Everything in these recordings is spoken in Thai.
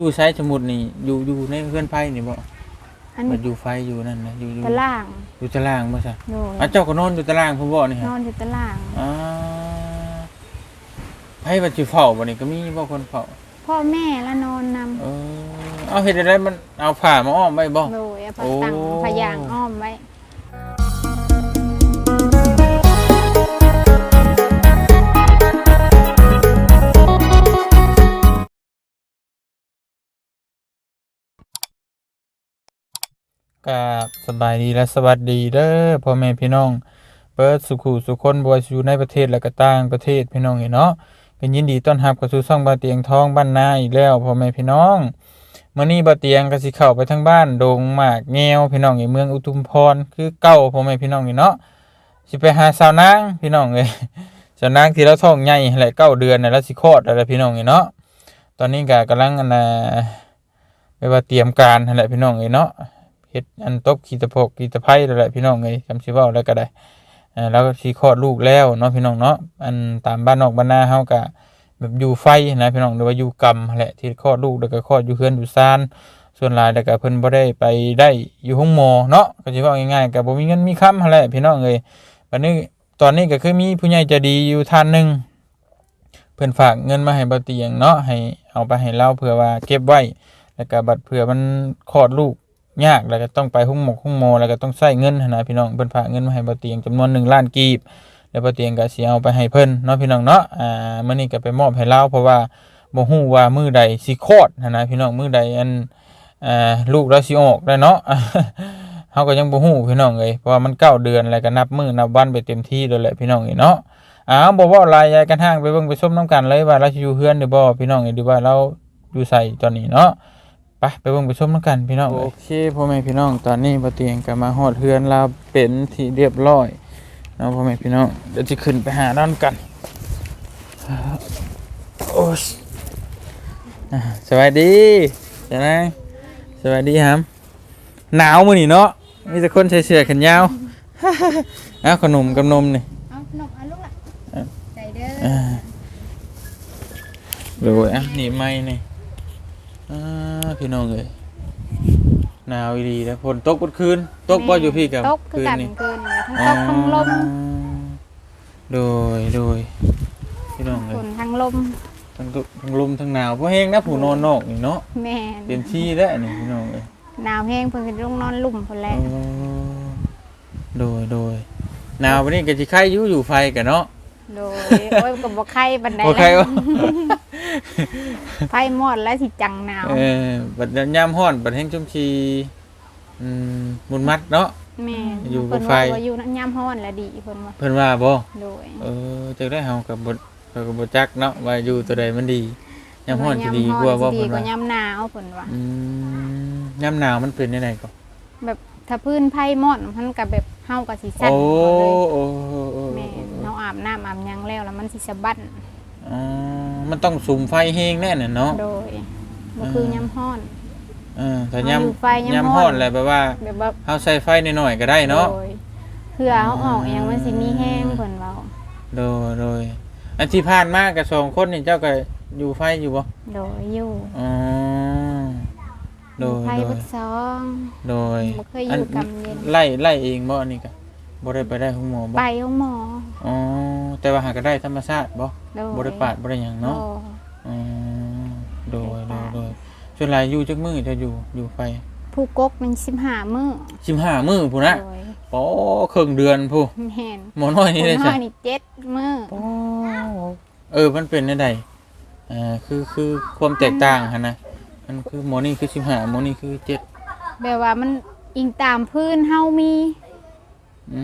อยู่ใช้สมุดนี่อยู่อยู่ในเพื่อนไผ่นี่บ่อันมันี้นอยู่ไฟอยู่นั่นนะอยู่อยู่ตารางอยู่ตารางบ่ซะโดยอะเจ้าก็นอนอยู่ตารางพุ่นบ่นี่นฮะอนอยู่ตารางอ่าไผว่าสิเฝ้าบ่นี่ก็มีบ่คนเฝ้าพ่อแม่และนอนนำเออเอาเฮ็ดได้มันเอาผ้ามาอ้อมไว้บ่โดยเอาผัโอ้กตังพยางอ้อมไว้ กับสบายดีและสวัสดีเด้อพ่อแม่พี่น้องเปิดสุขุสุคนบวยอยู่ในประเทศและก็ต่างประเทศพี่น้องเนาะเป็นยินดีต้อนรับเข้าสู่ช่องบาเตียงทองบ้านนาอีกแล้วพ่อแม่พี่น้องมื้อนี้บาเตียงก็สิเข้าไปทางบ้านดงหมากแงวพี่น้องในเมืองอุทุมพรคือเก่าพ่อแม่พี่น้องนี่เนาะสิไปหาสาวนางพี่น้องเอ้ยสาวนางที่เราท้องใหญ่แหละเก้าเดือนน่ะแล้วสิคลอดแล้วล่ะพี่น้องนี่เนาะตอนนี้ก็กำลังอันน่ะไปว่าเตรียมการนั่นแหละพี่น้องเอ้ยเนาะ เฮ็ดอันตบขีตะพกขีตะไคร้นั่นแหละพี่น้องเอ้ยจำสิเว้าแล้วก็ได้อ่าแล้วก็สิคลอดลูกแล้วเนาะพี่น้องเนาะอันตามบ้านนอกบ้านนาเฮาก็แบบอยู่ไฟนะพี่น้องหรือว่าอยู่กรรมนั่นแหละที่คลอดลูกแล้วก็คลอดอยู่เฮือนอยู่ซานส่วนหลายแล้วก็เพิ่นบ่ได้ไปได้อยู่ห้องหมอเนาะก็สิเว้าง่ายๆก็บ่มีเงินมีคำหั่นแหละพี่น้องเอ้ยบัดนี้ตอนนี้ก็คือมีผู้ใหญ่ใจดีอยู่ท่านหนึงเพิ่นฝากเงินมาให้บ่เตียงเนาะให้เอาไปให้เราเผื่อว่าเก็บไว้แล้วก็บัดเผื่อมันคลอดลูก ยากแล้วก็ต้องไปหุ้งหมกหุ้งโมแล้วก็ต้องใช้เงินนะพี่น้องเพิ่นฝากเงินมาให้บ่เตียงจำนวน1ล้านกีบแล้วบ่เตียงก็สิเอาไปให้เพิ่นเนาะพี่น้องเนาะอ่ามื้อนี้ก็ไปมอบให้เราเพราะว่าบ่ฮู้ว่ามื้อใดสิคลอดนะพี่น้องมื้อใดอันอ่าลูกเราสิออกได้เนาะเฮาก็ยังบ่ฮู้พี่น้องเอ้ยเพราะว่ามันเก้าเดือนแล้วก็นับมื้อนับวันไปเต็มที่แล้วแหละพี่น้องเอ้ยเนาะอ้าวบ่เว้าหลายยายกันทางไปเบิ่งไปชมนํกันเลยว่าเราสิอยู่เฮือนหรือบ่พี่น้องเอ้ยหรือว่าเราอยู่ไสตอนนี้เนาะ ไปไปเบิ่งไปชมน้ำกันพี่น้องโอเคพ่อแม่พี่น้องตอนนี้ปะเตียงก็มาฮอดเฮือนเราเป็นที่เรียบร้อยเนาะพ่อแม่พี่น้องเดี๋ยวจะขึ้นไปหาด้านกันโอ้ยอ่าสวัสดีจ้านะสวัสดีครับหนาวมื้อนี้เนาะมีแต่คนใส่เสื้อแขนยาวเอาขนมกับนมนี่เอาขนมเอาลูกละเอ้าใจเด้ออ่าดูอะนี่ไม่นี่อ่า พี่น้องเอ้ยหนาวอีหลีแล้วฝนตกกดคืน ตกบ่อยู่พี่กับตกคือกันนี่คืนทั้งตกทั้งลมโดยโดยพี่น้องฝเอ้ยนทั้งลมทั้งตกทั้งลมทั้งหนาวเพราะแห้งนะผู้นอนนอกนี่เนาะแม่นเต็มที่แล้วนี่พี่น้องเอ้ยหนาวแห้งเพิ่นก็ลงนอนลุ่มพุ่นแหละอ๋อโดยโดยหนาววันนี้ก็สิไข่อยู่อยู่ไฟกันเนาะโดยโอ้ยก็บ่ไข้บันไดบ่ไข่วะ ไฟหมดแล้วสิจังหนาวเออบัดยามร้อนบัดแห้งชุ่มชีอืมมุนมัดเนาะแม่นอยู่กับเพิ่นไฟว่าว่าอยู่น้ำยามร้อนแล้วดีเพิ่นว่าเพิ่นว่าบ่โดยเออจักได้เฮากับบทเราก็บ่จักเนาะว่าอยู่ตัวใดมันดียามร้อนสิดีกว่าบ่สิดีเพิ่นกว่าว่ายามหนาวเพิ่นว่า อืมยามหนาวมันเป็นจังได๋ก็แบบถ้าพื้นไผ่หมดมันก็แบบเฮาก็สิสั่นโอ้หมดเลยโอ้โอ้โอ้แม่นเฮาอาบน้ำอาบหยังแล้วแล้วมันสิสะบัด อ๋อมันต้องสุมไฟแห้งแน่น่ะเนาะโดยบ่คือยามร้อนเออถ้ายามเอาอยู่ไฟยามยามร้ร้ออนนแหละแปลว่าแบบว่าเฮาใส่ไฟน้อยๆก็ได้เนาะโดยเพื่อเฮาออกอิหยังมันสิมีแห้งเพิ่นเว้าโดยโดยอันที่ผ่านมากับสองคนนี่เจ้าก็อยู่ไฟอยู่บ่โดยอยู่อ๋อโดยไผ่โดเบิยดซองโดยบ่เคยอยู่กำเย็นไล่ไล่เองบ่อันนี้ก็บ่ได้ไปได้ห้องหมอบ่ไปห้องหมออ๋อ แต่ว่าหาก็ได้ธรรมชาติบ่โดยบ่ได้ปาดบ่ได้หยังเนาะบ่อ๋อโดยโดยโดยส่วนหลายอยู่จักมื้อจะอยู่อยู่ไฟผู้กกมัน15มื้อ15มื้อพุ่นนะโดยโอ้ครึ่งเดือนพุ่นแม่นหมอน้อยนี่ได้ผู้จ้ะน้อยนี่เจ็ดมื้อโอ้เออมันเป็นจังไดอ่าคือคือความแตกต่างหั่นนะมันคือหมอนี่คือ15หมอนี่คือ7 แบบว่ามันอิงตามพื้นเฮามี อื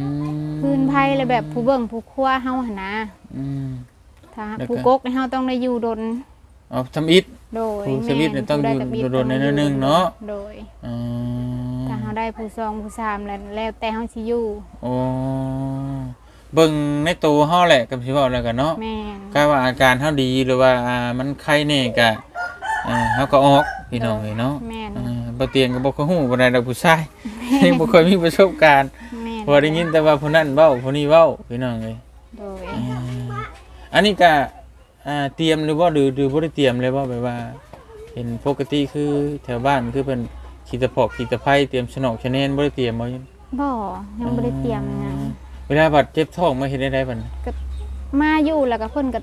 มพื้นไผ่แล้วแบบผู้เบิ่งผู้ครัวเฮาหั่นนะอืม ถ้าแล้วก็ ผู้กกนี่เฮาต้องได้อยู่ดนเอาทำอิฐโดยผู้สวิตช์เนี่ยต้องอยู่ผู้ได้กับโดนๆในนิดนึงเนาะโดย อืมถ้าเฮาได้ผู้สองผู้สามแล้วแล้วแต่เฮาสิอยู่โอ้เบิ่งในตัวเฮาแหละกับสิเว้าแล้วกันเนาะ แม่น ก็ว่าอาการเฮาดีหรือว่าอ่ามันไข้แน่ก็อ่าเฮาก็ออกพี่น้องเอ้ยเนาะแม่น อ่าบ่เตียงก็บ่ค่อยฮู้ปานใดดอกผู้ชายยังบ่เคยมีประสบการณ์ แม่น พอได้ยินแต่ว่าผู้นั้นเว้าผู้นี้เว้าพี่น้องเอ้ยโดยอ่าอันนี้ก็อ่าเตรียมหรือบ่หรือหรือบ่ได้เตรียมเลยบ่แบบว่าเห็นปกติคือแถวบ้านคือเพิ่นขี่ตะพอกขี่ตะไคร้เตรียมฉนอกชะแนนบ่ได้เตรียมบ่บ่ยังบ่ได้เตรียมหยังเวลาบัดเจ็บท้องมาเฮ็ดได้ไดบัดมาอยู่แล้วก็เพิ่นก็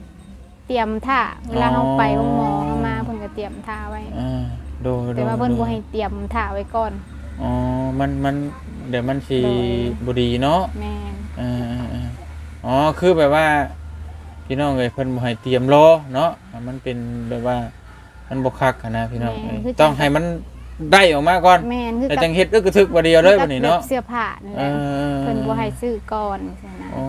เตรียมท่าเวลาอ๋อเฮาไปห้องหมอเฮามาเพิ่นก็เตรียมท่าไว้อ่าโดยโดแต่ยว่าเพิ่นโดบ่ยให้เตรียมท่าไว้ก่อนอ๋อ มัน มัน เดี๋ยวมันสิโดยบ่ดีเนาะแม่นเออๆๆอ๋อคือแบบว่า พี่น้องเอ้ยเพิ่นบ่ให้เตรียมรอเนาะอ่ามันเป็นแบบว่ามันบ่คักหั้นนะพี่น้องเอ้ยต้องให้มันได้ออกมาก่อนแม่นคือแต่กับจังเฮ็ดก็กระทึกบ่เดียวเลยบัดนี้เนาะแบบเสื้อผ้านั่นแหเอละอเพิ่นบ่ให้ซื้อก่อนจังซี่นะอ๋อ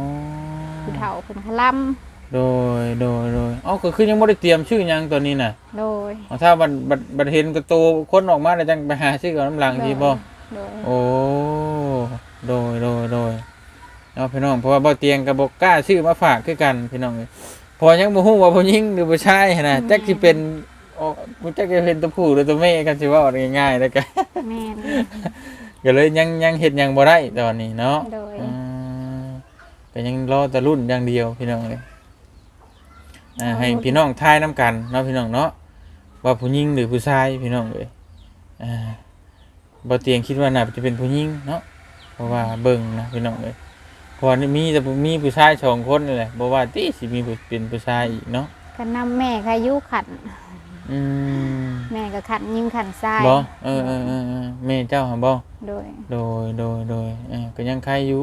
ผู้เฒ่าเพิ่นคล่ำโดย โดย โดยอ๋อก็คือยังบ่ได้เตรียมชื่อหยังตัวนี้น่ะโดย อ๋อถ้าบัดบัดบัดเห็นกระโตคนออกมาแล้วจังไปหาชื่อเอาน้ำหลังทีบ่โดย โอ้โดยโดยโดยเอาพี่น้องเพราะว่าบ่เตียงกับบ่กล้าชื่อมาฝากคือกันพี่น้องเอ้ยพอยังบ่ฮู้ว่าผู้หญิงหรือผู้ชายหั้นนะจักสิเป็นโอ้บ่จักจะเป็นตัวผู้หรือตัวแม่กันสิเว่าง่ายๆแล้วกันแม่นก็เลยยังยังเฮ็ดหยังบ่ได้ตอนนี้เนาะโดยอืมก็ยังรอแต่รุ่นอย่างเดียวพี่น้องเอ้ยอ่าให้พี่น้องทายนํกันเนาะพี่น้องเนาะว่าผู้หญิงหรือผู้ชายพี่น้องเอ้ยอ่า บ่เตียงคิดว่าน่าจะเป็นผู้หญิงเนาะเพราะว่าเบิ่งนะพี่น้องเลยเพอนี่มีแต่ผู้มีผู้ชายสองคนนี่แหละบอกว่าที่สิมีผู้เป็นผู้ชายอีกเนาะก็นำแม่ก็อายุขัน อืมแม่ก็ขันยิงขันทรายบ่เออเออเออเออแม่เจ้าหาบ่โดย โดยโดยโดยเออก็ยังใครอยู่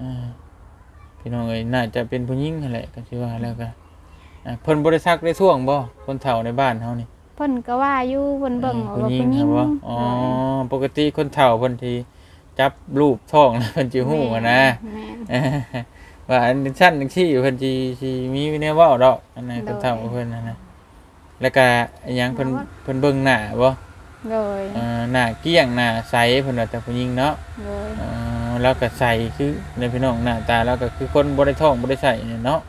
อ่าพี่น้องเอ้ยน่าจะเป็นผู้หญิงนั่นแหละก็สิว่าแล้วก็อ่าเพิ่นบ่ได้ซักได้ท่วงบ่คนเฒ่าในบ้านเฮานี่เพิ่นก็ว่าอยู่เพิ่นเบิ่งออว่าผู้ผู้หญิงหรอบ่อ๋อปกติคนเฒ่าเพิ่นที่จับรูปท้องแล้วเพิ่นสิฮู้อะนะแม่นเอ้อว่าอันชั้นจังซี่เพิ่นสิสิมีแนวเว้าดอกอันนั้นโดเพิ่ยนเฒ่าเพิ่นนั่นนะแล้วก็อิหยังเพิ่นเพิ่นเบิ่งหน้าบ่โดยเอ่อหน้าเกลี้ยงหน้าใสเพิ่นว่าแต่ผู้หญิงเนาะโดยเอ่อแล้วก็ใสคือในพี่น้องหน้าตาแล้วก็คือคนบ่ได้ท้องบ่ได้ใส่เนี่ยเนาะ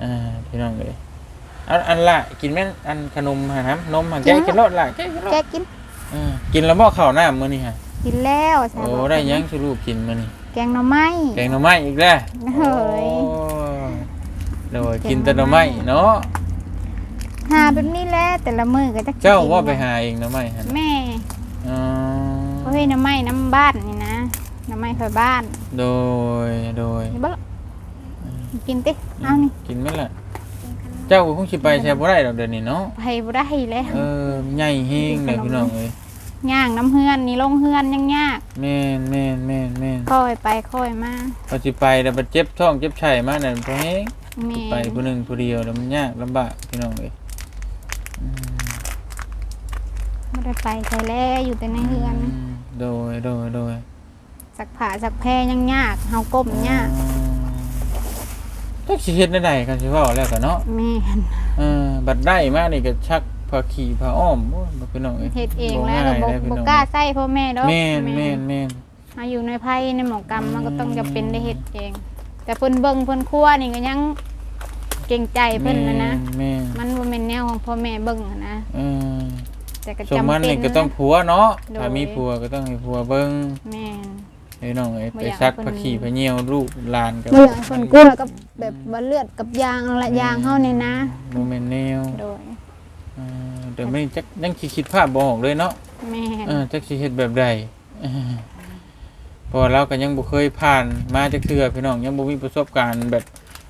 เอ่าพี่น้องเอ้ย อันอันละกินแม่นอันขนมหาน้ำนมหาแกกินรสละแกกินรแกสกินเออกินแล้วบ่ข้าวหน้ามื้อนี้ฮะกินแล้วใช่โอ้บ่ได้หยังสิลูกกินมื้อนี้แกงหน่อไม้แกงหน่อไม้อีกแล้วเฮ้ยโอ้โดยกินแต่หน่อไม้เนาะหาแบบนี้แหละแต่ละมื้อก็จะกินเจ้าว่าไปหาเองหน่อไม้ฮะแม่อ๋อเฮ้ยหน่อไม้น้ำบ้านนี่นะหน่อไม้ไฟบ้าน โดยโดยนี่บ่ล่ะกินติเอานี่กินไหมล่ะ เจ้าก็คงสิไปแช่บ่ได้ดอกเดี๋ยวนี้เนาะ ไปบ่ได้แล้วเออใหญ่เฮงเลยพี่น้องเอ้ยย่างน้ำเฮือนนี่ลงเฮือนยังยากแม่นแม่นแม่นแม่นค่อยไปค่อยมาพอสิไปแล้วบัดเจ็บท้องเจ็บไข้มานั่นพอเฮงแม่ไปผู้หนึงผู้เดียวแล้วมันยากลำบากพี่น้องเอ้ยอืมบ่ได้ไปใส่แล้วอยู่แต่ในเฮือน มโดยโดยโดยสักผ้าสักแพรยังยากเฮาก้มยาก จักสิเฮ็ดได้ใดกันสิเว้าแล้วก็เนาะแม่นเออบัดได้มานี่ก็ชักผ้าขี่ผ้าอ้อมโอ้ยบ่พี่น้องเอ้ยเฮ็ดเองแล้วก็บ่ง่ายเด้อพี่บ่น้องกล้าใส่พ่อแม่ดอกแม่นแม่นแม่นเฮาอยู่ในไผในหมอกรรมมันก็ต้องจะเป็นได้เฮ็ดเอง แต่เพิ่นเบิ่งเพิ่นครัวนี่ก็ยังเก่งใจเพิ่นนะนะ แม่นมันบ่แม่นแนวของพ่อแม่เบิ่งอะนะ เออแต่ก็สมจำมันเป็นนี่ก็ต้องผัวเนาะ โดย ถ้ามีผัวก็ต้องให้ผัวเบิ่งแม่น ให้น้องเอ้ยบ่ไปอยากซักให้เพิ่นผ้าขี่ผ้าเหี่ยวลูกหลานก็บ่อยากให้เพิ่นกลัวกับแบบว่าเลือดกับยางละยางเฮานี่นะบ่แม่นแนวโดยเออเดี๋ยวไม่จักยังสิคิดภาพบ่ออกเลยเนาะแม่นเออจักสิเฮ็ดแบบใดเออเพราะเราก็ยังบ่เคยผ่านมาจักเทื่อพี่น้องยังบ่มีประสบการณ์แบบ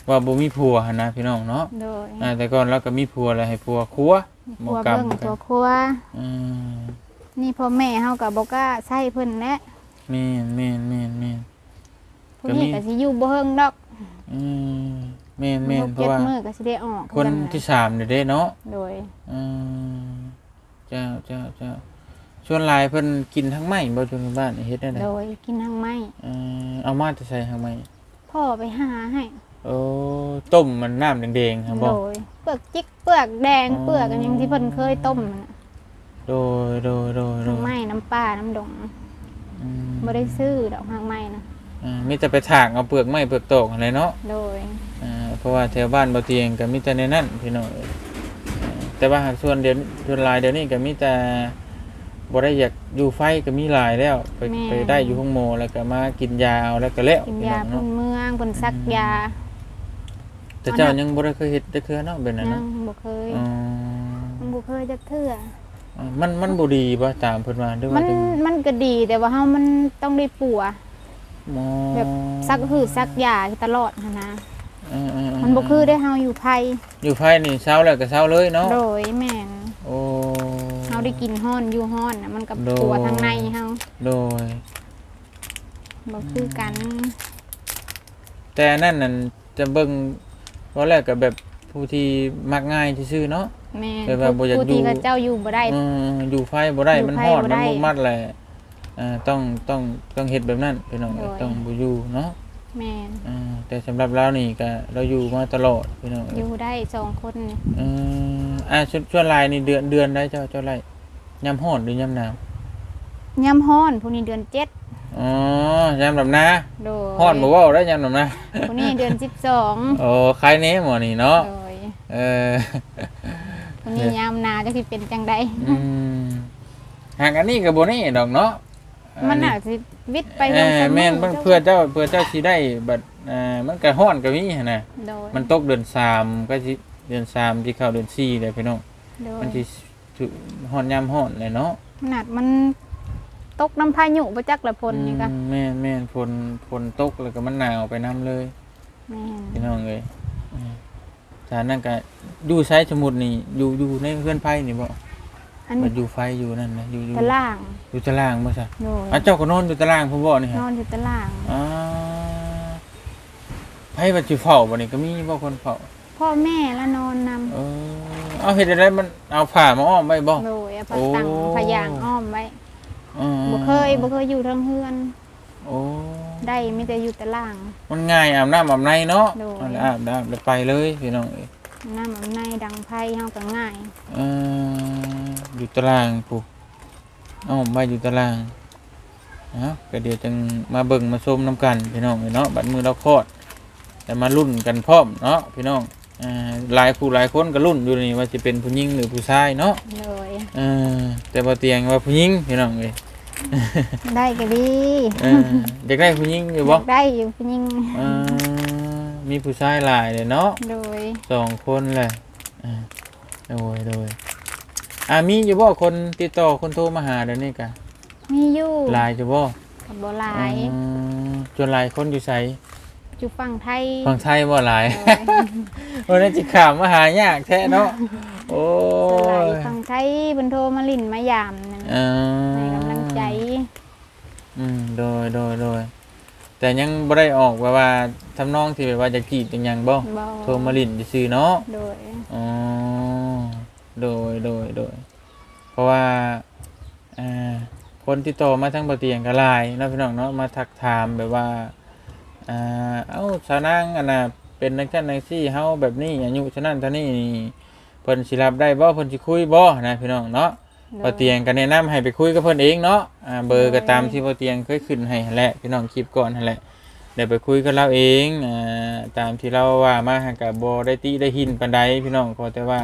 ว่าบ่มีผัวหันนะพี่น้องเนาะโดยอ่าแต่ก่อนเราก็มีผัวแล้วให้ผัวครัวหมคอรัวกรรมเบิ่งกัตันวครัว อืม นี่พ่อแม่เฮาก็บ่กล้าใส่เพิ่นแหละ แม่นแม่นแม่นแม่น ผู้ก็มีนี้ก็สิอยู่บ่เฮิงดอกอืมแม่นแม่นเพเจ็ราะดว่า มื้อก็สิได้ออกคนกัที่สามเด้อเด้เนาะโดยอืมเจ้าเจ้าเจ้าส่วนหลายเพิ่นกินทั้งไม้บ่จนในบ้านนี่เฮ็ดได้ไดโดยกินทางไม้เออเอามาจะใส่ทั้งไม้พ่อไปหาให้ โอ้ต้มมันน้ำแดงๆครับบ่ โดยเปลือกจิกเปลือกแดงอ๋อ เปลือกอันยังที่เพิ่นเคยต้มน่ะโดยโดยโดยโดทางยไม้น้ำปลาน้ำดงอืม บ่ได้ซื้อดอกทางไม้นะอ่ามีแต่ไปถากเอาเปลือกไม้เปลือกตอกอะไรเนาะโดยอ่าเพราะว่าแถวบ้านบ่เตียงก็มีแต่ในนั้นพี่น้องเอ้ยอ่าแต่ว่าหากส่วนเดี๋ยวส่วนหลายเดี๋ยวนี้ก็มีแต่บ่ได้อยากอยู่ไฟก็มีหลายแล้วไปไปได้อยู่ห้องโมอแล้วก็มากินยาเอาแล้วก็แล้วกินพี่ยาน้องพื้เนาะนเมืองเพิ่นซักยาแต่เจ้ายังบ่ได้เคยเฮ็ดได้คือเนาะแบบนั้นยัเนาะงบ่เคยอ๋อมันบ่เคยจักเทื่ออ่า มันมันบ่ดีบ่ตามเพิ่นว่าหรือมัว่านจังมันก็ดีแต่ว่าเฮามันต้องได้ปัวหมอแบบซักหืดซักยาตลอดหั้นนะเออๆๆมันบ่คือได้เฮาอยู่ไผอยู่ไผนี่เช้าแล้วก็เช้าเลยเนาะโดยแม่นโอ้เฮาได้กินฮ้อนอยู่ฮ้อนน่ะมันกับโดยปัวทางในเฮาโดยบ่คือกัน แต่นั่นนั่นจะเบิ่งว่าแรกก็แบบผู้ที่มักง่ายซื่อๆเนาะ แม่นแต่ว่าบ่อยากผู้ที่อยู่เขาเจ้าอยู่บ่ได้ เอออยู่ไฟบ่ได้อยู่มันไฟฮ้อนบ่มันได้มุมัดแหละอ่าต้องต้องต้องเฮ็ดแบบนั้นพี่น้องเอ้ยโดย ต้องบ่อยู่เนาะแม่นอ่าแต่สำหรับเรานี่ก็เราอยู่มาตลอดพี่น้องเอ้อยยู่ได้สองคนนี่เอออ่าช่วงช่วงลายนี่เดือนเดือนได้เจ้าเจ้าไรยามฮ้อนหรือยามหนาวยามฮ้อนผู้นี้เดือนเจ็ดอ๋อยามดำนาโดยฮ้อนบ่เว้าได้ยามดำนาผู้นี้เดือนสิบสองโอ้ใครแหน่หมอนี่เนาะโดยเออ ผู้นี้ยามหนาจะสิเป็นจังใดอืมหากอันนี้ก็บ่นี่ดอกเนาะมันอาจสิวิทย์ไปเอลงอสมแม่นอมันเพื่อเจ้าเพื่อเจ้าสิได้บัดอ่ามันก็ฮ้อนก็มีหั่นน่ะโดยมันตกเดือนสามก็สิเดือนสามที่เข้าเดือน4เลยพี่น้องโดยมันสิสุฮ้อนยามฮ้อนเลยเนาะขนาดมันตกน้ำพายุประจักละพลนี่ก็อืมแม่นแม่นฝนฝนตกแล้วก็มันหนาวไปนํเลยแม่นพี่น้องเลย อืมจานนั่นก็อยู่ใช้สมุดนี่อยู่อยู่ในเพื่อนไพ่นี่บ่อันมันี้นอยู่ไฟอยู่นั่นนะอยู่อยู่ตารางอยู่ตารางบ่ซะโดยอะเจ้าก็นอนอยู่ตารางพุ่นบ่นี่นฮะอนอยู่ตารางอ่าไผว่าสิเฝ้าบ่นี่ก็มีบ่คนเฝ้าพ่อแม่แล้วนอนนำเออเอาเฮ็ดได้มันเอาผ้ามาอ้อมไว้บ่โดยเอาผัโอ้กตังพยางอ้อมไว้อืมบ่เคยบ่เคยอยู่เทั้งเฮือนโอ้ ได้มีแต่อยู่ตาราง มันง่ายอาบน้ำอาบในเนาะโดยเอาละอาบน้ำแล้วไปเลยพี่น้องเอ้ยน้ำมันในดังไพ่เฮาก็ง่าย เอออยู่ตารางปุ๊อ้อมไว้อยู่ตารางเอ้าก็เดี๋ยวจังมาเบิ่งมาชมน้ำกันพี่น้องเนาะบัดมือเราคลอดแต่มารุ่นกันพร้อมเนาะพี่น้องอ่าหลายผู้หลายคนก็รุ่นอยู่นี่ว่าจะเป็นผู้หญิงหรือผู้ชายเนาะเลยเออแต่บ่เตียงว่าผู้หญิงพี่น้องเอ้ย ได้ก็ดีเอออยากได้ผู้หญิงอยู่บ่อยากได้อยู่ผู้หญิงเออมีผู้ชายหลายเลยเนาะโดยสองคนเลยอ่าโดยโดยอ่ามีอยู่บ่คนติดต่อคนโทรมาหาเดี๋ยวนี้กะมีอยู่หลายอยู่บ่กับบ่หลายอืมจนหลายคนอยู่ไสอยู่ฝั่งไทยฝั่งไทยบ่หลายโดยโอ้ยนั่นจิขามมาหายากแท้เนาะโอ้ส่วนหลายยอยู่ฝั่งไทยเพิ่นโทรมาลิ้นมายามนั่นเออ ให้กำลังใจ อืมโดยโดยโดยแต่ยังบ่ได้ออกว่าว่าทำนองที่แบบว่าจะกรีดจังหยังบ่บ่ โทรมาลิ้นซื่อๆเนาะ โดย อ๋อ โดย โดย โดย เพราะว่าอ่าคนที่โตมาทั้งบ่เตียงก็หลายเนาะพี่น้องเนาะ มาทักถามแบบว่าอ่าเอ้าสาวนางอันน่ะเป็นนักจันนักซี่เฮาแบบนี้อายุฉะนั้นเท่านี้นี่เพิ่นสิรับได้บ่เพิ่นสิคุยบ่นะพี่น้องเนาะ บ่เตียงก็แนะนำให้ไปคุยกับเพิ่นเองเนาะอ่าเบอร์ก็ตามที่บ่เตียงเคยขึ้นให้หั่นแหละพี่น้องคลิปก่อนหั่นแหละเดี๋ยวไปคุยกับเราเองอ่าตามที่เราว่ามาหาก็บ่ได้ติได้หินปานใดพี่น้องขอแต่ว่า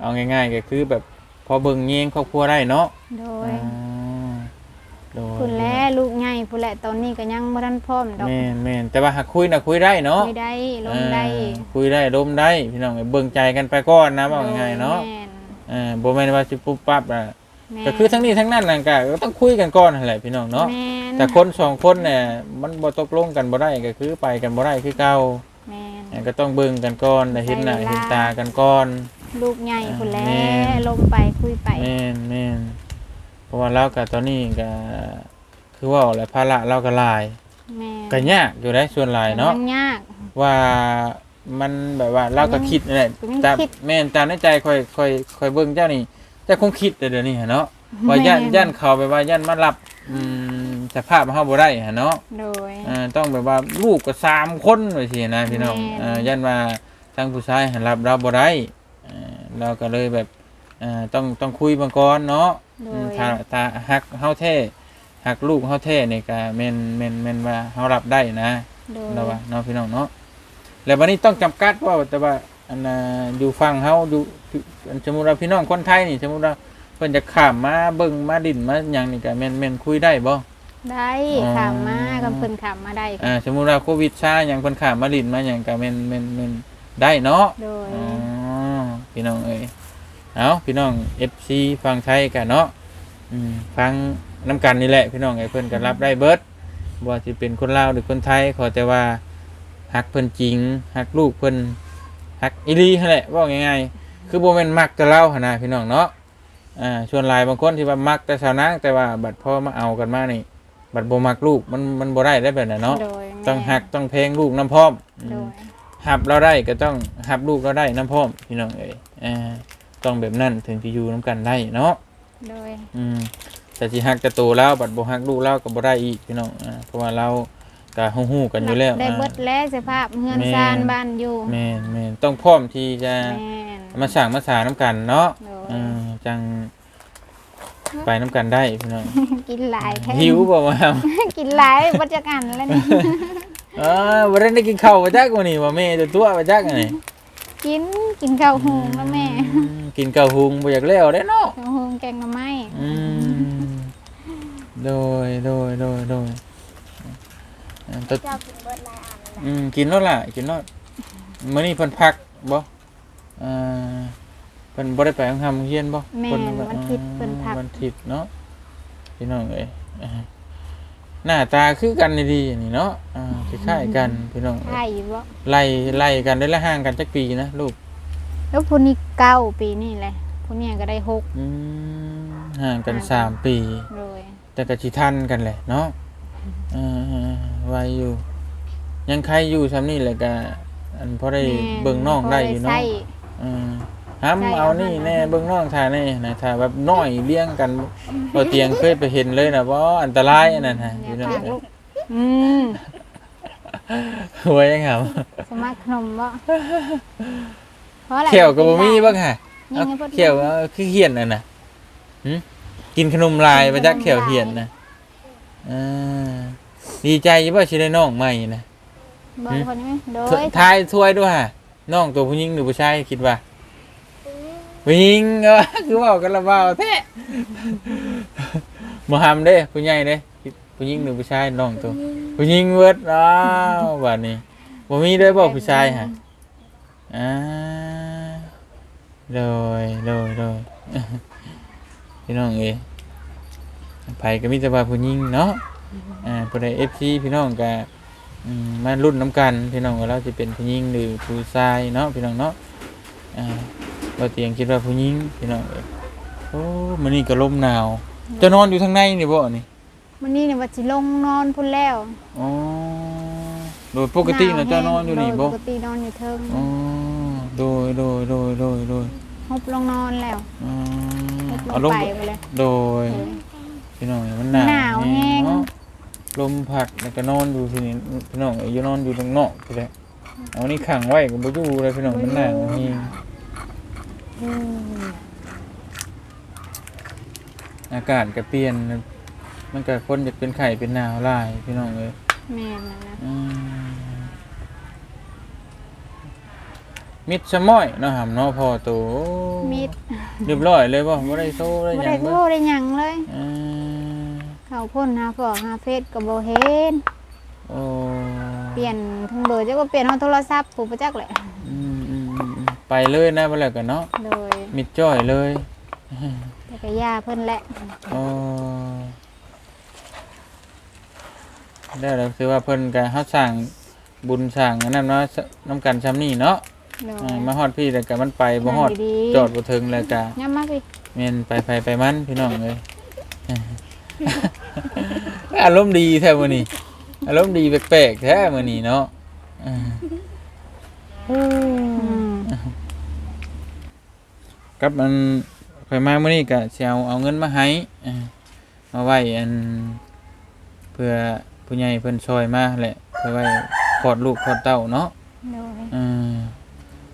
เอาง่าย ๆ ก็คือแบบพอเบิ่งเงียงครอบครัวได้เนาะโดอ๋ยอโดยคุณแลลูกใหญ่ผู้นแหละตอนนี้ก็ยังบ่ทันพร้อมดอกแม่นแม่นแต่ว่าหากคุยน่ะคุยได้เนาะคุยได้ลงได้อ่าคุยได้ลมได้ พี่น้องเบิ่งใจกันไปก่อนนะว่าง่ายๆเนาะแม่น อ่าบ่แม่นว่าสิปุ๊บปั๊บอะแม่นก็คือทั้งนี้ทั้งนั้นน่ะก็ก็ต้องคุยกันก่อนนั่นแหละพี่น้องเนาะแม่นแต่คนสองคนเนี่ยมันบ่ตกลงกันบ่ได้ก็คือไปกันบ่ได้คือเก่าแม่นอ่าก็ต้องเบิ่งกันก่อนได้เห็นหน้าใช้เวลาเห็นตากันก่อนลูกใหญ่ผู้นแลแม่นลงไปคุยไปแม่นแม่นเพราะว่าเราก็ตอนนี้ก็คือว่าแหละภาระเราก็หลายแม่นก็ยากอยู่ได้ส่วนหลายเนาะมันยากว่า มันแบบว่าเราก็คิดนั่นแหละมันตามคิด แม่นตามในใจค่อยค่อยค่อยเบิ่งเจ้านี่เจ้าคงคิดแต่เดี๋ยวนี้หั้นเนาะว่าย่านแม่ย่านเขาไปว่าย่านมารับอืมสภาพเฮาบ่ได้หั้นเนาะ โดย อ่าต้องแบบว่าลูกก็สามคนว่าซี่นะพี่น้องแม่น อ่าย่านว่าทางผู้ชายหันรับเราบ่ได้อ่าเราก็เลยแบบอ่าต้องต้องคุยมาก่อนเนาะโดอืมย ถ้าถ้าฮักเฮาแท้ฮักลูกเฮาแท้นี่ก็แม่นแม่นแม่นว่าเฮารับได้นะโดย เราว่าเนาะพี่น้องเนาะ แล้ววันนี้ต้องจำกัดว่าแต่ว่าอันน่ะอยู่ฝั่งเฮาอยู่อันสมมุติว่าพี่น้องคนไทยนี่สมมุติว่าเพิ่นจะข้ามมาเบิ่งมาดินมาหยังนี่ก็แม่นแม่นคุยได้บ่ได้อ๋อขามมาคำเพิ่นขามมาได้อ่าสมมุติว่าโควิดซาหยังเพิ่นข้ามมาดินมาหยังก็แม่นแม่นแม่นได้เนาะโดยอ๋อพี่น้องเอ้ยเอาพี่น้อง FC ฟังไทยกันเนาะอืมฟังน้ำกันนี่แหละพี่น้องไอ้เพิ่นก็รับได้เบิดบ่ว่าสิเป็นคนลาวหรือคนไทยขอแต่ว่า ฮักเพิ่นจริงฮักลูกเพิ่นฮักอีหลีนั่นแหละเว่าง่ายๆคือบ่แม่นมักแต่เราหั่นนะพี่น้องเนาะอ่าชวนหลายบางคนที่ว่ามักแต่ชาวนางแต่ว่าบัดพอมาเอากันมานี่บัดบ่มักลูกมันมันบ่ได้ได้แบบนั้นเนาะโดยแม่ต้องหักต้องเพลงลูกน้ำพร้อมอืโดม ยหับเราได้ก็ต้องหับลูกเราได้น้ำพร้อมพี่น้องเอ้ยอ่าต้องแบบนั้นถึงจะอยู่น้ำกันได้เนาะโดยอืมแต่ที่หักจะโตแล้วบัดบ่หักลูกเราก็บ่ได้อีกพี่น้องอ่าเพราะว่าเรา ก็ฮู้ๆกันอยู่แล้วได้อ่าเบิดแล้วสภาพเฮือนแม่ซานบ้านอยู่แม่นแม่นต้องพร้อมที่จะแม่นมาสร้างมาสาน้ำกันเนาะโดยอืมจังไปน้ำกันได้พี่น้องกินหลายแท้หิวบ่ว่ากินหลายบ่จักอันแล้วนี่เออบ่ได้กินข้าวบ่จักมื้อนี้ว่าแม่จะตัวบ่จักอันนี้กินกินข้าวหุงแล้วแม่อืมกินข้าวหุงบ่อยากแล้วเด้เนาะข้าวหุงแกงหน่อไม้อืมโดยโดยโดยโดย อ่าแต่เจ้ากินเบิดหลายอันอืมกินแล้วล่ะกินแล้วมื้อนี้เพิ่นพักบ่อ่าเพิ่นบ่ได้ไปโรงทำเฮียนบ่แม่เพิ่นวันอาทิตย์เพิ่นพัก วันอาทิตย์เนาะพี่น้องเอ้ยอ่าหน้าตาคือกันดีๆนี่เนาะอ่าคล้ายๆกันพี่น้องเอ้ยใช่บ่ไล่ไล่กันได้ละห่างกันจักปีนะลูก แล้วผู้นี้เก้าปีนี่แหละผู้นี้ก็ได้หกอืมห่างกันสามปีโดยแต่ก็สิทันกันแหละเนาะเออๆไวอยู่ ยังใครอยู่ซ้ำนี่แหละก็อันพอได้แม่เบิ่งน้องได้อยู่พเนาะใช้อืมห้ำเอานี่แน่เบิ่งน้องถ่ายแน่นะถ่ายแบบน้อยเลี้ยงกันบ่เตียงเคยไปเห็นเลยนะว่าอันตรายอันนั้นฮะอพี่ย่าน้องพากลูกอืมหัวยังครับสมัครขนมบ่เพราะอะไรเขียวก็บ่มีบ้างฮะนี่เอาไงพอดีเขียวเอาคือเหียนน่ะนะหึกินขนมลายมาจากเขียวเหียนนะ อ่าดีใจอยู่บ่สิได้น้องใหม่นะบ่หืมคนนี้โดถ้วยยทายถ้วยด้วยฮะน้องตัวผู้หญิงหรือผู้ชายคิดว่าผู้หญิงเออคือเว่ากันละเบาแท้มฮัมเด้ผู้ใหญ่เด้ผู้หญิงหรือผู้ชายน้องตัว ผู้หญิงเวิร์ดอ้าวบัดนี้บ่มีเด้อบ่ผู้ชายฮะอ่าโดยโดยโดยพี่น้องเอย ไผก็มีแต่ว่าผู้หญิงเนาะอ่าผู้ใด FC พี่น้องก็อืมมารุ่นน้ำกัน พี่น้องว่าเราจะเป็นผู้หญิงหรือผู้ชายเนาะพี่น้องเนาะอ่าเราเตียงคิดว่าผู้หญิงพี่น้องเอ้ยโอ้มันนี่ก็ลมหนาว จะนอนอยู่ทางในนี่บ่นี่วันนี้เนี่ยว่าสิลงนอนพุ่นแล้วอ๋อโดยปกตินะจะนอนอยู่นี่โดบ่ปกตินอนอยู่เทิงอ๋อโดยโดยโดยโดยโดยฮบลงนอนแล้วอืมฮบลเอางลงไปไปเลย โดยโดย พี่น้องเอ้ยมันหนาวหนาวแฮงเนาะลมพัดแล้วก็นอนอยู่ที่นี่พี่น้องเอ้ยอยู่นอนอยู่ตรงนอกพี่แหละเอานี่ขังไว้ก็บ่อยู่เลยพี่น้องมันหนาวแฮงอืมอากาศก็เปลี่ยน มันก็คนจะเป็นไข่เป็นหนาวหลายพี่น้องเลยแม่นนะอืมมิดชะม้อยเนาะหำเนาะพอโตมิดเรียบร้อยเลยบ่บ่ได้โซ่ได้บ่หยัได้งโทเบ่ษได้หยังเลย อืม เขาพ่นหาฟอกหาเฟซก็บ่เห็นโอ้เปลี่ยนทั้งเบอร์จักว่าเปลี่ยนเฮาโทรศัพท์ผู้ประจักแหละอืมอืมอืมอืมไปเลยนะบ่แล้วกันเนาะโดยมิดจ้อยเลยแต่ก็ยาเพิ่นแหละโอ้ได้แล้วคือว่าเพิ่นก็เฮาสร้างบุญสร้างอันนั้นเนาะน้ำกันซ้ำนี่เนาะโดยอ่ามาฮอดพี่แต่ก็มันไปบ่ฮอดจอดบ่ถึงแล้วก็ย้ำมาพี่แม่นไปไปไปมันพี่น้องเอ้ย อารมณ์ดีแท้มื้อนี้อารมณ์ดีแปลกๆแท้มื้อนี้เนาะอ่าอืมกับมันข่อยมามื้อนี้ก็สิเอาเอาเงินมาให้อ่ามาไว้อันเพื่อผู้ใหญ่เพิ่นช่วยมาแหละเพื่อไว้คลอดลูกคลอดเต้าเนาะโดยอืม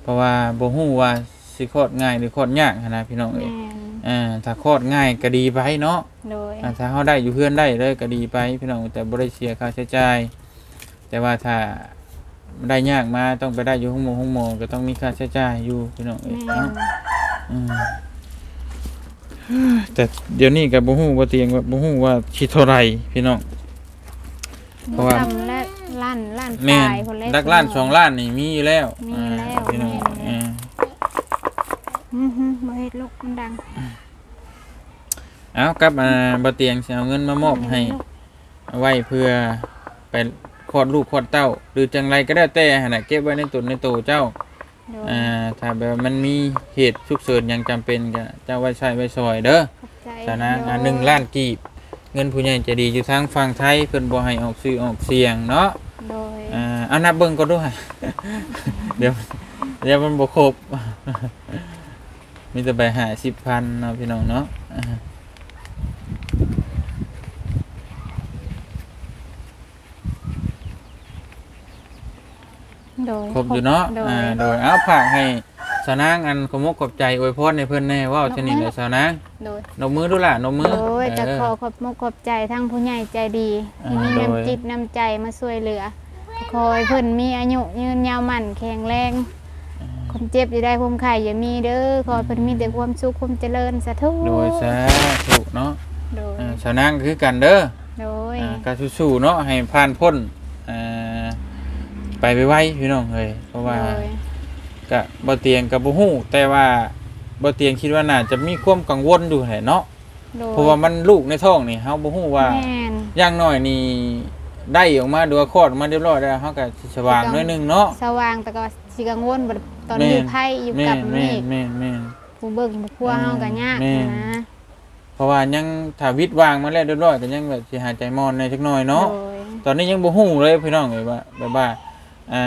เพราะว่าบ่ฮู้ว่าสิคลอดง่ายหรือคลอดยากหั้นนะพี่น้องเอ้ย แม่นอ่าถ้าคลอดง่ายก็ดีไปเนาะโดย อ่าถ้าเขาได้อยู่เพื่อนได้เลยก็ดีไปพี่น้องแต่บ่ได้เสียค่าใช้จ่ายแต่ว่าถ้าได้ยากมาต้องไปได้อยู่ห้องหมอห้องหมอก็ต้องมีค่าใช้จ่ายอยู่พี่น้องเอ้ยแม่เนาะนอืมแต่เดี๋ยวนี้ก็บ่ฮู้บ่เตียงว่าบ่ฮู้ว่าสิเท่าไหร่พี่น้อง เพราะว่าทำและล้านล้านแม่นปลายคนเล็กลักล้านสองล้านนี่มีอยู่แล้วมีแล้วอ่าพี่น้องแม่นอ่า อือฮึบ่เฮ็ดลูกมันดัง เอากลับมาบ่เตียงสิเอาเงินมามอบให้เอาไว้เพื่อไปคลอดลูกคลอดเต้า หรือจังไรก็ได้แต่หั่นน่ะเก็บไว้ในตุนในตู้เจ้า โดยอ่าถ้าแบบว่ามันมีเหตุฉุกเฉินหยังจำเป็นก็เจ้าไว้ใช้ไว้ซอยเด้อ ขอบใจสานะโดยอ่าหนึ่งล้านกีบ เงินผู้ใหญ่ใจะดีอยู่ทางฝั่งไทยเพิ่นบ่ให้ออกซื้อออกเสียงเนาะโดยอ่าเอานับเบิ่งก็ด้วย เดี๋ยวเดี๋ยวมันบ่ครบ มีแต่ใบหา10,000เนาะพี่น้องเนาะอ่า โดยครบอยู่เนาะโดย อ่าโดยเอาฝากให้สาวนางอันขอมกขอบใจอวยพรให้เพิ่นแน่เว้าชนิดเด้อสาวนางโดย นมมือดูล่ะนมมือโดยจะเออขอขอบมกขอบใจทั้งผู้ใหญ่ใจดีอ่าที่มีโดย น้ำจิตน้ำใจมาช่วยเหลือขอให้เพิ่นมีอายุยืนยาวมั่นแข็งแรงความเจ็บอย่าได้ความไข่อย่ามีเด้อขอให้เพิ่นมีแต่ความสุขความเจริญสาธุโดยสาธุเนาะโดยอ่าสาวนางก็คือกันเด้อโดยอ่าก็สู้ๆเนาะให้ผ่านพ้นอ่า ไปไวๆพี่น้องเอ้ยเพราะว่าโดยก็บ่เตียงกับบ่ฮู้แต่ว่าบ่เตียงคิดว่าน่าจะมีความกังวลอยู่แหละเนาะโดยเพราะว่ามันลูกในท้องนี่เฮาบ่ฮู้ว่าแม่นอย่างน้อยนี่ได้ออกมาดูว่าคลอดออกมาเรียบร้อยแล้วเฮาก็สิสว่างหน้อยหนึงเนาะสว่างแต่ก็สิกังวลบัดตอนแม่นอยู่ไผอยู่แม่กับนแม่นี่นแม่นแม่นผู้เบิ่งผู้ครัวเฮาก็ยากแม่นนะเพราะว่ายังถ้าวิทย์วางมาแล้วเรียบร้อยก็ยังแบบสิหายใจมอนในจักหน่อยเนาะโดยตอนนี้ยังบ่ฮู้เลยพี่น้องเอ้ยว่าแบบว่า อ่า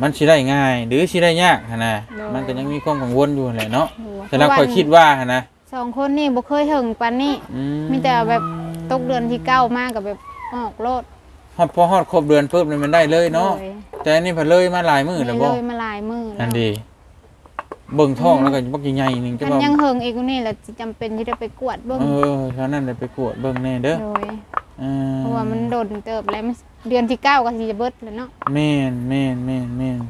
มันสิได้ง่าย หรือสิได้ยากหั่นน่ะมันก็ยังมีความกังวลอยู่แหละเนาะโดยแต่เราค่อยคิดว่าหั่นนะสองคนนี่บ่เคยถึงปานนี้ อืมีแต่แบบตกเดือนที่เก้ามากับแบบออกโลดฮอดพอฮอดครบเดือนปุ๊บนี่มันได้เลยเนาะโดยแต่อันนี่เพิ่นเลยมาหลายมื้อมีแล้วเลบ่ยมาหลายมือแล้วนั่นดีเบิ่งท้องแล้วก็บักใหญ่ๆนึงจะมันว่ายังเฮิงอีกนี่แหละจำเป็นที่จะไปกวดเบิ่งเออฉะนั้นได้ไปกวดเบิ่งแน่เด้อโดยอ่เพราะว่ามันโดนเติบแล้วมัน เดือนที่เก้าก็สิจะเบิดแล้วเนาะแม่นแม่นแม่นแม่น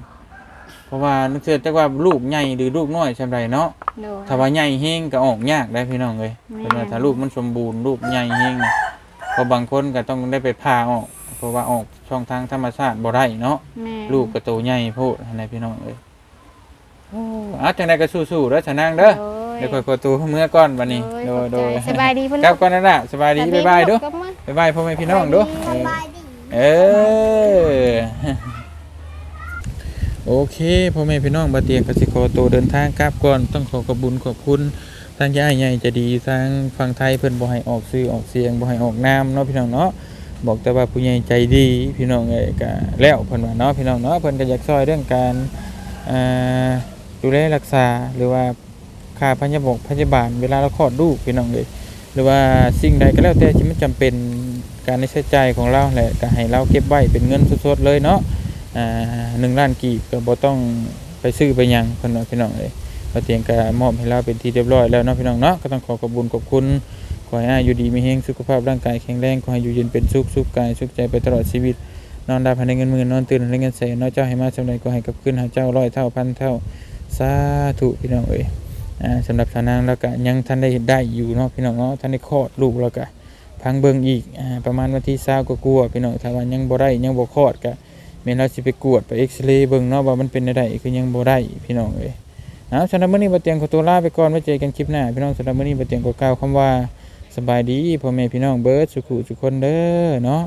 เพราะว่านึกเสียแต่ว่าลูกใหญ่หรือลูกน้อยซำใดเนาะโดย ถ้าว่าใหญ่เฮงก็ออกยากได้พี่น้องเอ้ยแม่เป็นว่าถ้าลูกมันสมบูรณ์ลูกใหญ่เฮงน่ะเพราะบางคนก็ต้องได้ไปผ่าออก เพราะว่าออกช่องทางธรรมชาติบ่ได้เนาะ แม่ลูกก็โตใหญ่โพดให้พี่น้องเอ้ยโอ้อาจังไดก็สู้ๆเด้อชะนางเด้อ เดี๋ยวค่อยขอตัวเมื่อก่อนวันนี้ โดโดยยโดยขอบใจสบายดีเพิ่นกลับก่อนนะน่ะสบายดี บ๊ายบายเด้อกลับมา บ๊ายบายพ่อแม่พี่น้องเด้อเออ เออโอเคพ่อแม่พี่น้องบาเตียงกสิขอตัวเดินทางกลับก่อนต้องขอขอบคุญขอบคุณทางย่าใหญ่จะดีทางฝั่งไทยเพิ่นบ่ให้ออกซื้อออกเสียงบ่ให้ออกนามเนาะพี่น้องเนาะบอกแต่ว่าผู้ใหญ่ใจดีพี่น้องเอ้ยก็แล้วเพิ่นว่าเนาะพี่น้องเนาะเพิ่นก็อยากช่วยเรื่องการดูแลรักษาหรือว่าค่าพยาบกพยาบาลเวลาเราคลอดลูกพี่น้องเอ้ย หรือว่าสิ่งใดก็แล้วแต่ที่มันจำเป็นการใช้จ่ายของเราแหละก็ให้เราเก็บไว้เป็นเงินสดๆเลยเนาะอ่าหนึ่งล้านกีบก็บ่ต้องไปซื้อไปยังเพิ่นว่าพี่น้องเอ้ยเราเตรียมก็มอบให้เราเป็นที่เรียบร้อยแล้วเนาะพี่น้องเนาะก็ต้องขอขอบคุญขอบคุณขอให้อายู่ดีมีแฮงสุขภาพร่างกายแข็งแรงขอให้อยู่เย็นเป็นสุขสุขกายสุขใจไปตลอดชีวิตนอนได้ภายในเงินมื่นนอนตื่นในเงินแสนเนาเจ้าให้มาสำใดก็ให้กับคืนหาเจ้าร้อยเท่าพันเท่าสาธุพี่น้องเอ้ย สำหรับสาวนางแล้วก็ยังท่านได้ได้อยู่เนาะพี่น้องเนาะท่านได้คลอดลูกแล้วก็พังเบิงอีกประมาณวันที่20ก็กลัวพี่น้องถ้าว่ายังบ่ได้ยังบ่คลอดก็แม่นเราสิไปกวดไปเอ็กซเรย์เบิ่งเนาะว่ามันเป็นได้คือยังบ่ได้พี่น้องเอ้ยเอาสำหรับมื้อนี้บ่เตียงขอตัวลาไปก่อนไว้เจอกันคลิปหน้าพี่น้องสำหรับมื้อนี้บ่เตียงก็กล่าวคำว่าสบายดีพ่อแม่พี่น้องเบิร์ดสุขุทุกคนเด้อเนาะ